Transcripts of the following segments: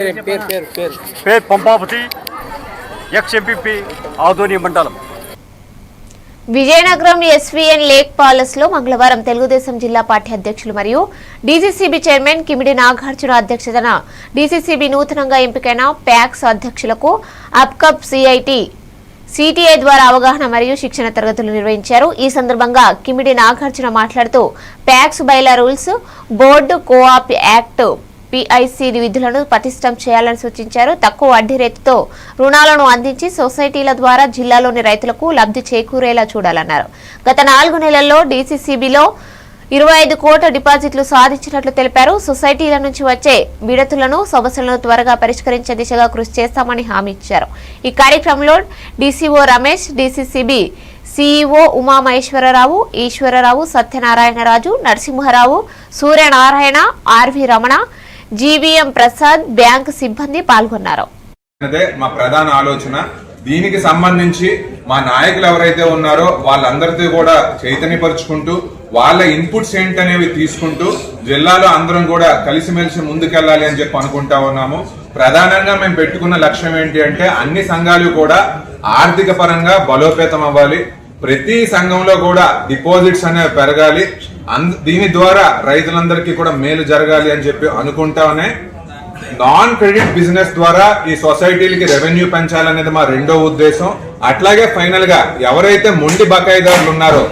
పేరు పేరు పేరు పేరు పేరు. పంపాపతి ఎక్స్ ఎంపీపీ ఆదోని మండలం. విజయనగరం ఎస్వీఎన్ లేక్ పాలస్లో మంగళవారం తెలుగుదేశం జిల్లా పార్టీ అధ్యక్షులు మరియు డీసీసీబీ చైర్మన్ కిమిడి నాగార్జున అధ్యక్షతన డీసీసీబీ నూతనంగా ఎంపికైన ప్యాక్స్ అధ్యక్షులకు అప్కప్ సిఐటి సిటిఐ ద్వారా అవగాహన మరియు శిక్షణ తరగతులు నిర్వహించారు. ఈ సందర్భంగా కిమిడి నాగార్జున మాట్లాడుతూ PACS bylaw rules board coop act PIC విధులను పటిష్టం చేయాలని సూచించారు. తక్కువ వడ్డీ రేటుతో రుణాలను అందించి సొసైటీల ద్వారా జిల్లాలోని రైతులకు లబ్ధి చేకూరేలా చూడాలన్నారు. గత నాలుగు నెలల్లో డీసీసీబీలో ఇరవై ఐదు కోట్ల డిపాజిట్లు సాధించినట్లు తెలిపారు. సొసైటీల నుంచి వచ్చే విడతులను సమస్యలను త్వరగా పరిష్కరించే దిశగా కృషి చేస్తామని హామీ ఇచ్చారు. ఈ కార్యక్రమంలో DCO Ramesh DCCB CEO Umamaheswara Rao Eswara Rao Satyanarayana Raju Narasimha Rao Suryanarayana RV Ramana GVM Prasad bank సిబ్బంది పాల్గొన్నారు. మా ప్రధాన ఆలోచన. దీనికి సంబంధించి మా నాయకులు ఎవరైతే ఉన్నారో వాళ్ళందరితో కూడా చైతన్యపరుచుకుంటూ వాళ్ళ ఇన్పుట్స్ ఏంటనేవి తీసుకుంటూ జిల్లాలో అందరం కూడా కలిసిమెలిసి ముందుకెళ్ళాలి అని చెప్పి అనుకుంటా ఉన్నాము. ప్రధానంగా మేము పెట్టుకున్న లక్ష్యం ఏంటి అంటే అన్ని సంఘాలు కూడా ఆర్థిక పరంగా బలోపేతం అవ్వాలి. ప్రతి సంఘంలో కూడా డిపాజిట్స్ అనేవి పెరగాలి. దీని ద్వారా రైతులందరికీ కూడా మేలు జరగాలి అని చెప్పి అనుకుంటానే నాన్ క్రెడిట్ బిజినెస్ ద్వారా ఈ సొసైటీలకి రెవెన్యూ పెంచాలనేది మా రెండో ఉద్దేశం. అట్లాగే ఫైనల్గా ఎవరైతే మొండి బకాయిదారులు ఉన్నారో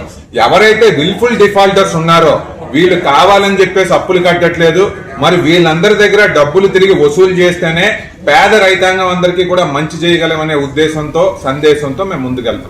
ఎవరైతే విల్ఫుల్ డిఫాల్టర్స్ ఉన్నారో వీళ్ళు కావాలని చెప్పేసి అప్పులు కట్టట్లేదు. మరి వీళ్ళందరి దగ్గర డబ్బులు తిరిగి వసూలు చేస్తేనే పేద రైతాంగం అందరికీ కూడా మంచి చేయగలమనే ఉద్దేశంతో సందేశంతో మేము ముందుకెళ్తాం.